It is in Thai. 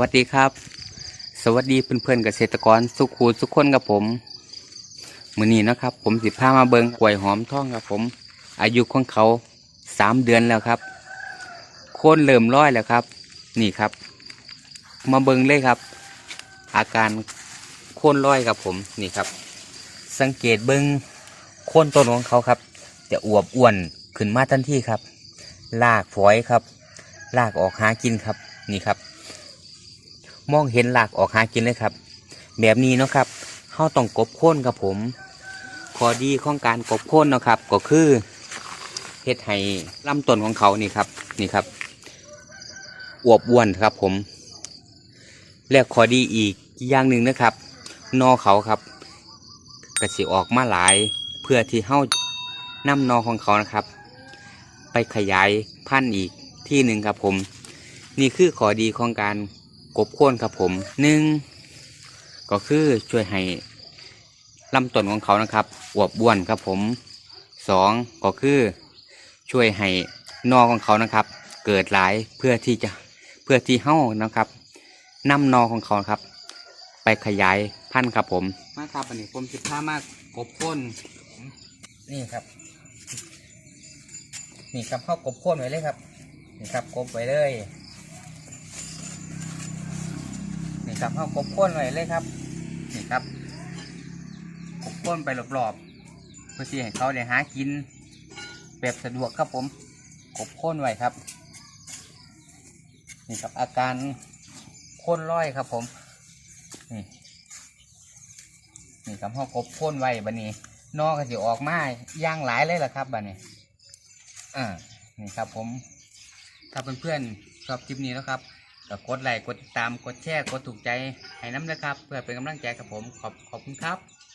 วัสดีครับ สวัสดีเพื่อนๆเกษตรกรสุขูสุขคนกับผมมือนี้นะครับ ผมสิพามาเบิงกล้วยหอมทองครับผม อายุของเขาสามเดือนแล้วครับ โค่นเริ่มร้อยแล้วครับ นี่ครับ มาเบิงเลยครับ อาการโค่นร้อยครับผมนี่ครับ สังเกตเบิงโค่นต้นของเขาครับ จะอวบอ้วนขึ้นมาทันทีครับลากฝอยครับลากออกหากินครับนี่ครับ มองเห็นหลากออกหากินเลยครับ แบบนี้เนาะครับเข้าต้องกบโค่นครับผมข้อดีของการกบโค่นเนาะครับ ก็คือเฮ็ดให้ลำต้นของเขานี่ครับนี่ครับอวบอ้วนครับผม และข้อดีอีกอย่างหนึ่งนะครับ นอเขาครับกระสิออกมาหลาย เพื่อที่เฮ้านำนอของเขานะครับ ไปขยายพันธุ์อีกที่หนึ่งครับผม นี่คือข้อดีของการ กบโค่นครับผมหนึ่งก็คือช่วยให้ลำต้นของเขานะครับอวบอ้วนครับผมสองก็คือช่วยให้นอของเขานะครับ เกิดหลายเพื่อที่จะเพื่อที่เฮ้านะครับนำนอของเขาครับ ไปขยายพันธุ์ครับผมมาครับอันนี้ผมสิบห้ามากกบโค่นนี่ครับนี่ครับเข้ากบโค่นไว้เลยครับนี่ครับกบไว้เลย นี่ครับเข้ากบโค่นไว้เลยครับ นี่ครับกบโค่นไปรอบๆเพื่อที่ให้เขาได้หากิน แบบสะดวกครับผมกบโค่นไว้ครับ นี่ครับอาการโค่นร้อยครับผม นี่นี่ครับเข้ากบโค่นไว้บันนี้ นอกก็จะออกมาย่างหลายเลยล่ะครับบันนี้อ่านี่ครับผม ถ้าเพื่อนๆชอบคลิปนี้แล้วครับ ก็กดไลค์กดติดตามกดแชร์กดถูกใจให้น้ำนะครับ เพื่อเป็นกำลังใจกับผมขอบขอบคุณครับ